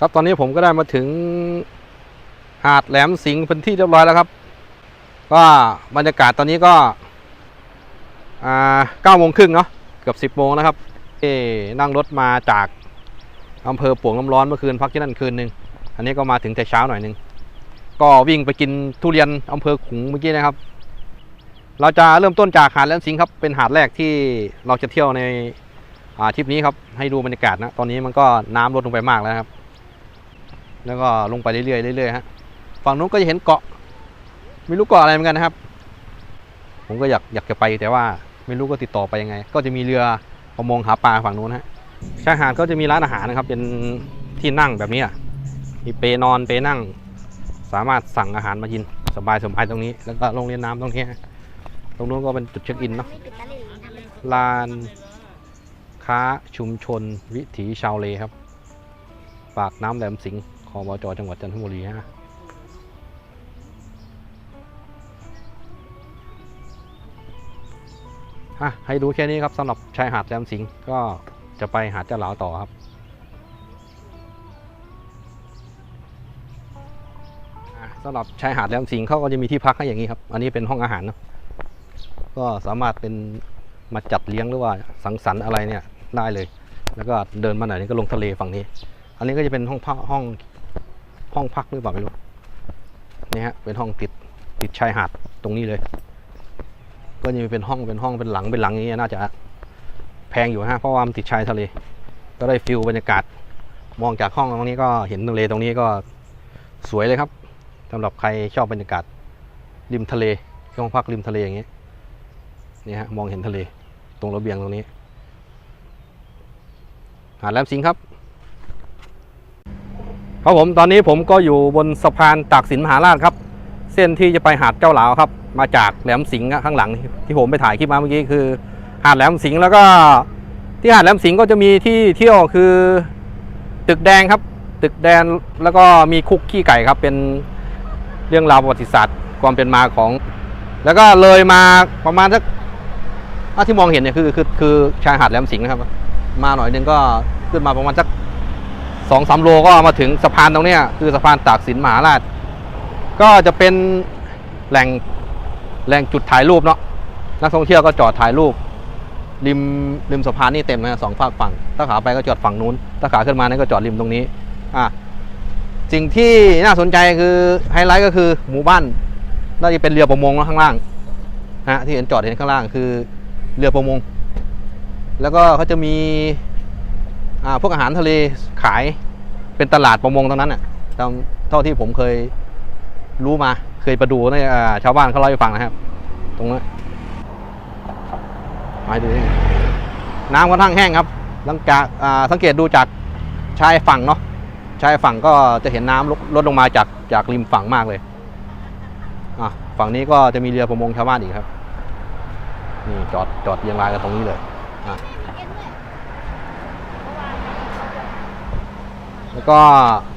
ครับตอนนี้ผมก็ได้มาถึงหาดแหลมสิงห์เป็นที่เรียบร้อยแล้วครับ ก็บรรยากาศตอนนี้ก็เก้าโมงครึ่งเนาะเกือบสิบโมงนะครับเอนั่งรถมาจากอำเภอปวงน้ำร้อนเมื่อคืนพักที่นั่นคืนหนึ่งอันนี้ก็มาถึงแต่เช้าหน่อยหนึ่งก็วิ่งไปกินทุเรียนอำเภอขุงเมื่อกี้นะครับ เราจะเริ่มต้นจากหาดแหลมสิงห์ครับเป็นหาดแรกที่เราจะเที่ยวในอาทริปนี้ครับให้ดูบรรยากาศนะตอนนี้มันก็น้ำลดลงไปมากแล้วครับ แล้วก็ลงไปเรื่อยๆเรื่อยๆฮะฝั่งนู้นก็จะเห็นเกาะ ไม่รู้เกาะอะไรเหมือนกันนะครับ ผมก็อยากอยากจะไปแต่ว่าไม่รู้ก็ติดต่อไปยังไง ก็จะมีเรือประมงหาปลาฝั่งนู้นฮะชายหาดก็จะมีร้านอาหารนะครับ เป็นที่นั่งแบบนี้อะมีเปนอนเปนั่ง สามารถสั่งอาหารมากินสบายสบายตรงนี้ แล้วก็โรงเรียนน้ำตรงนี้ฮะตรงนู้นก็เป็นจุดเช็คอินเนาะลานค้าชุมชนวิถีชาวเลครับ ปากน้ำแหลมสิงห์ คอบจจังหวัดจันทบุรีฮะอะให้ดูแค่นี้ครับสำหรับชายหาดแหลมสิงห์ก็จะไปหาดเจ้าหลาต่อครับสำหรับชายหาดแหลมสิงห์เขาก็จะมีที่พักให้อย่างนี้ครับ อันนี้เป็นห้องอาหารเนาะก็สามารถเป็นมาจัดเลี้ยงหรือว่าสังสรรค์อะไรเนี่ยได้เลย แล้วก็เดินมาไหนนี่ก็ลงทะเลฝั่งนี้ อันนี้ก็จะเป็นห้องพักห้อง ห้องพักหรือเปล่าไม่รู้นี่ฮะเป็นห้องติดติดชายหาดตรงนี้เลย ก็จะมีเป็นห้องเป็นห้องเป็นหลังเป็นหลังอย่างนี้น่าจะแพงอยู่ฮะเพราะว่ามันติดชายทะเล ก็ได้ฟิลบรรยากาศมองจากห้องตรงนี้ก็เห็นทะเลตรงนี้ก็สวยเลยครับสำหรับใครชอบบรรยากาศริมทะเลห้องพักริมทะเลอย่างนี้นี่ฮะมองเห็นทะเลตรงระเบียงตรงนี้หาดแหลมสิงครับ ครับผมตอนนี้ผมก็อยู่บนสะพานตากสินมหาราชครับ เส้นที่จะไปหาดเจ้าหลาวครับ มาจากแหลมสิงห์ข้างหลัง ที่ผมไปถ่ายคลิปมาเมื่อกี้คือ หาดแหลมสิงห์แล้วก็ที่หาดแหลมสิงห์ก็จะมีที่เที่ยวคือ ตึกแดงครับ ตึกแดงแล้วก็มีคุกขี้ไก่ครับ เป็นเรื่องราวประวัติศาสตร์ความเป็นมาของ แล้วก็เลยมาประมาณสักที่มองเห็นเนี่ยคือคือคือชายหาดแหลมสิงห์นะครับ มาหน่อยหนึงก็ขึ้นมาประมาณสัก สองสามโลก็มาถึงสะพานตรงนี้คือสะพานตากสินมหาราช ก็จะเป็นแหล่งแหล่งจุดถ่ายรูปเนาะนักท่องเที่ยวก็จอดถ่ายรูป ริมริมสะพานนี่เต็มนะสองฝากฝั่งถ้าขาไปก็จอดฝั่งนู้นถ้าขาขึ้นมานี่ก็จอดริมตรงนี้อะสิ่งที่น่าสนใจคือไฮไลท์ก็คือหมู่บ้านน่าจะเป็นเรือประมงข้างล่างฮะที่เห็นจอดเห็นข้างล่างคือเรือประมง แล้วก็เขาจะมี พวกอาหารทะเลขายเป็นตลาดประมงตรงนั้นอะตามเท่าที่ผมเคยรู้มาเคยไปดูในชาวบ้านเขาเล่าให้ฟังนะครับ ตรงนั้นมาดูน้ำค่อนข้างแห้งครับหลังจากสังเกตดูจากชายฝั่งเนาะชายฝั่งก็จะเห็นน้ำลดลดลงมาจากจากริมฝั่งมากเลยฝั่งนี้ก็จะมีเรือประมงชาวบ้านอีกครับนี่จอดจอดเรียงรายกันตรงนี้เลยอะ แล้วก็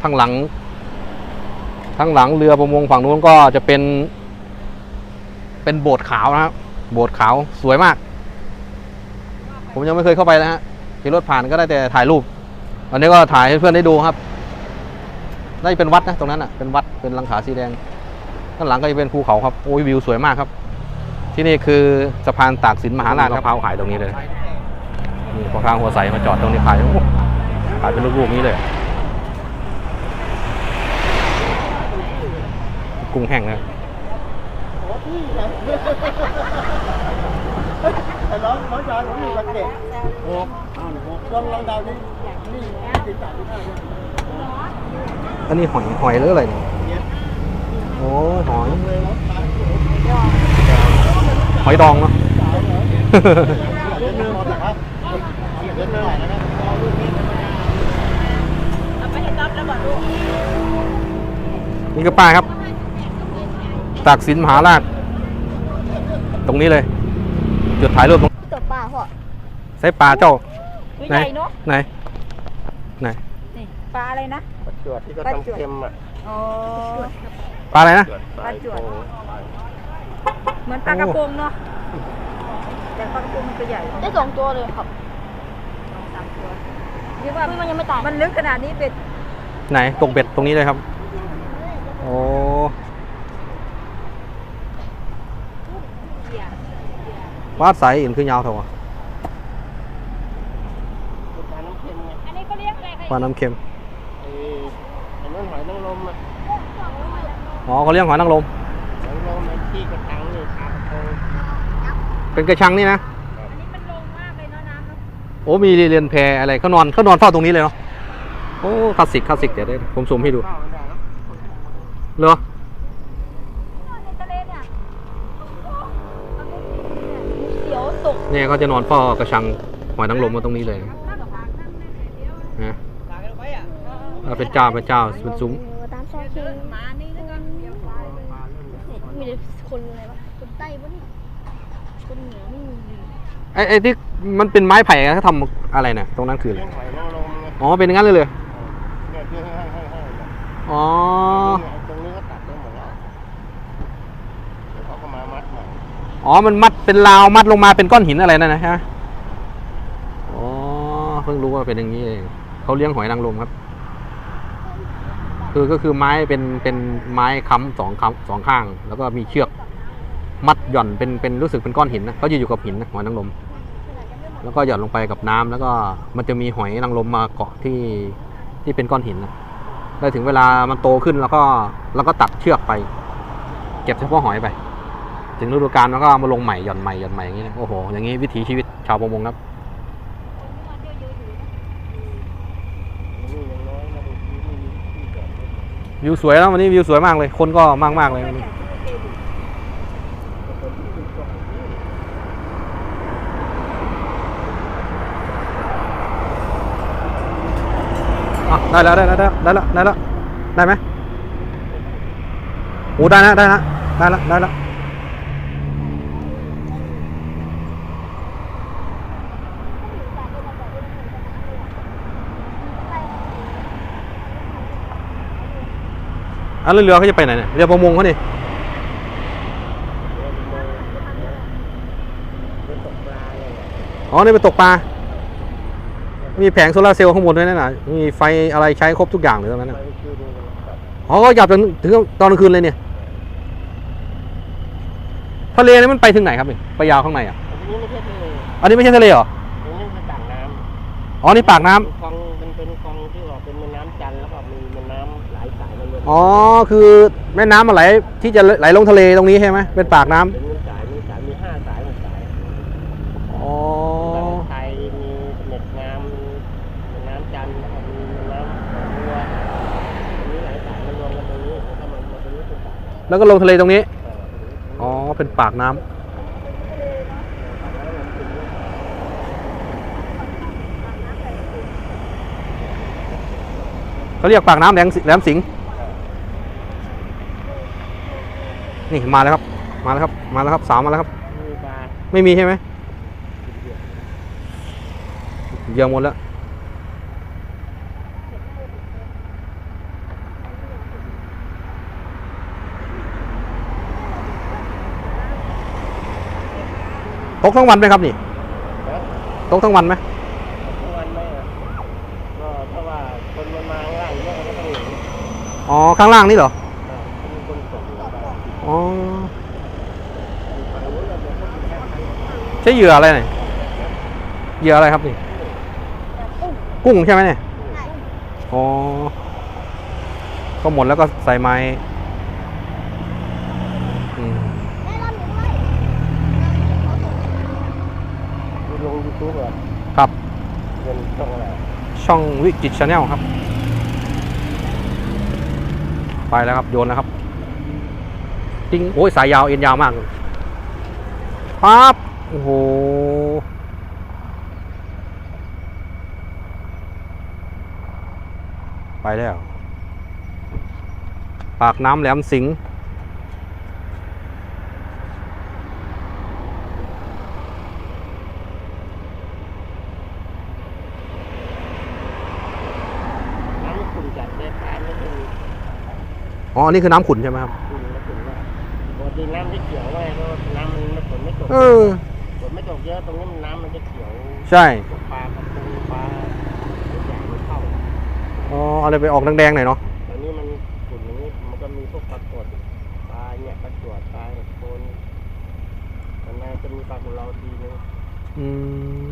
ข้างหลังข้างหลังเรือประมงฝั่งนู้นก็จะเป็น เป็นโบสถ์ขาวนะครับโบสถ์ขาวสวยมาก ผมยังไม่เคยเข้าไปนะฮะขี่รถผ่านก็ได้แต่ถ่ายรูปอันนี้ก็ถ่ายให้เพื่อนได้ดูครับได้เป็นวัดนะตรงนั้นอะเป็นวัดเป็นลังคาสีแดงข้างหลังก็จะเป็นภูเขาครับโอ้ยวิวสวยมากครับ ที่นี่คือสะพานตากสินมหาราชครับมะพาวขายตรงนี้เลยนี่พ่อค้าหัวใสมาจอดตรงนี้ขายขายเป็นลูกๆนี้เลย กุ้งแห้งนะแต่น้องน้องชายผมอยู่กับเด็กหกหกลองลองเดาดินี่ติดสามที่ห้าเนี่ยอันนี้หอยหอยหรืออะไรเนี่ยโอ้ยหอยหอยดองเนาะเล่นเรื่องอะไรครับเล่นเรื่องอะไรนะครับนี่ก็ป้ายครับ ตากสินมหาราช ตรงนี้เลย จุดถ่ายรูปตรงตบปลาพ่อใส่ปลาเจ้า ตัวไหน ใหญ่เนาะไหนไหนนี่ปลาอะไรนะ ประจวดที่ก็ทำเค็มอะอ๋อ ปลาอะไรนะปลาจวดเหมือนปลากระพงเนาะแต่ปลากระพงมันตัวใหญ่ได้สองตัวเลยครับสองสามตัวเรียกว่ามันยังไม่ตายมันลึกขนาดนี้เบ็ดไหนตกเบ็ดตรงนี้เลยครับ โอ้ เหยื่อ วาดสายอื่นคือยาวเท่าปวะลาน้ำเค็มไงอันนี้เขาเรียกอะไรคะปลาน้ำเค็มไอ้ไอ้นั่นหอยนางรมอะอ๋อเขาเลี้ยงหอยนางรมหอยนางรมไอ้ที่กระตังนี่ครับโอ้เป็นกระชังนี่นะ อันนี้มันลงมากเลยเนาะน้ำเนาะโอ้มีเรือนแพอะไรเขานอนเขานอนเฝ้าตรงนี้เลยเนาะ โอ้คลาสสิกคลาสสิกเดี๋ยวได้ผมซูมให้ดูเข้าไม่ได้แล้วเหรอ ตกเนี่ยเขาจะนอนเฝ้ากระชังหอยนางรมมาตรงนี้เลยนะเอาเป็นเจ้าเป็นเจ้าเป็นซุ้มตามซอกคิงมานี่แล้วก็เดี๋ยวไปเลยมีแต่คนอะไรวะคนใต้ปะเนี่ยคนเหนือไม่มีเลยไอ้ไอ้ที่มันเป็นไม้ไผ่เขาทำอะไรเนี่ยตรงนั้นคืออะไรเลี้ยงหอยนางรมไงอ๋อเป็นอย่างนั้นเลยเลยเนี่ยที่ให้ให้ให้เนี่ยอ๋อ ตรงนี้ก็ตัดไปหมดแล้วเดี๋ยวเขาก็มามัดใหม่ อ๋อ มันมัดเป็นราวมัดลงมาเป็นก้อนหินอะไรนั่นนะฮะอ๋อ เพิ่งรู้ว่าเป็นอย่างนี้เองเขาเลี้ยงหอยนางรมครับ คือก็คือไม้เป็นเป็นไม้ค้ำสองค้ำสองข้าง แล้วก็มีเชือกมัดหย่อนเป็นเป็นรู้สึกเป็นก้อนหินนะเขาจะอยู่กับหินนะหอยนางรมแล้วก็หย่อนลงไปกับน้ำแล้วก็มันจะมีหอยนางรมมาเกาะที่ที่เป็นก้อนหินนะแล้วถึงเวลามันโตขึ้นแล้วก็แล้วก็ตัดเชือกไป เก็บเฉพาะหอยไป ถึงฤดูกาลมันก็มาลงใหม่หย่อนใหม่หย่อนใหม่อย่างนี้นะโอ้โหอย่างนี้วิถีชีวิตชาวประมงครับวิวสวยแล้ววันนี้วิวสวยมากเลย คนก็มากมากเลยได้แล้วได้แล้วได้แล้วได้แล้วได้ไหมโอ้ได้นะได้นะได้แล้วได้แล้ว อะแล้วเรือเขาจะไปไหนเนี่ยเรือประมงเขานี่ไปตกปลาเลยแหละอ๋อนี่ไปตกปลา มีแผงโซลาร์เซลล์ข้างบนด้วยนั่นน่ะมีไฟอะไรใช้ครบทุกอย่างเลยตรงนั้นไปน่ะคือดูนะครับอ๋อก็หยับจนถึงตอนกลางคืนเลยเนี่ย ทะเลนี่มันไปถึงไหนครับนี่ไปยาวข้างในอะ อันนี้ไม่ใช่ทะเลอันนี้ไม่ใช่ทะเลเหรอตรงนี้เป็นต่างน้ำอ๋อ นี่ปากน้ำเป็นคลอง อ๋อ คือแม่น้ำมันไหลที่จะไหลลงทะเลตรงนี้ใช่ไหมเป็นปากน้ำเป็นสายมีสายมีห้าสายหกสายอ๋อแม่น้ำไทยมีเม็ดงามมีแม่น้ำจันทร์แล้วก็มีแม่น้ำบัวมีหลายสายมารวมกันตรงนี้แล้วก็มันมาตรงนี้เป็นสายแล้วก็ลงทะเลตรงนี้ เอ่ออ๋อ เป็นปากน้ำเขาเรียกปากน้ำแหลมสิแหลมสิงห์ นี่มาแล้วครับ มาแล้วครับ มาแล้วครับสาวมาแล้วครับมีปลาไม่มีใช่ไหมเหยื่อหมดแล้วตกทั้งวันไหมครับนี่แล้วตกทั้งวันไหมทุกวันไหมอะก็ถ้าว่าคนมันมาข้างล่างเยอะก็ต้องหนีอ๋อข้างล่างนี่เหรอ อ่ามีคนส่งลงไป อ๋อฝั่งนู้นเราจะต้องมีแค่ทางใช้เหยื่ออะไรเนี่ยเหยื่ออะไรครับนี่กุ้งใช่ไหมเนี่ยอ๋อก็หมดแล้วก็ใส่ไม้อืมมีลงยูทูบเหรอครับเป็นช่องอะไรช่องวิจิตชาแนลครับ ไปแล้วครับ โยนแล้วครับ จริงโอ้ยสายยาวเอ็นยาวมากเลยปั๊บโอ้โหไปแล้ว ปากน้ำแหลมสิงห์น้ำมันขุ่นจัดเลยปลาไม่เป็นอ๋ออันนี้คือน้ำขุ่นใช่ไหมครับ ขุ่นแล้วขุ่นมาก ปกติน้ำที่เขียวไว้เพราะน้ำมันไม่ฝนไม่ตกเออ ฝนไม่ตกเยอะตรงนี้มันน้ำมันจะเขียวใช่พวกปลากระพงปลาทุกอย่างมันเข้าอ๋ออะไรไปออกแดงๆหน่อยเนาะแต่นี่มันขุ่นอย่างนี้มันก็มีพวกปลากดปลาเนี่ยปลาจวดปลาเห็ดโคนมันน่าจะมีปลาของเราทีนึงอืม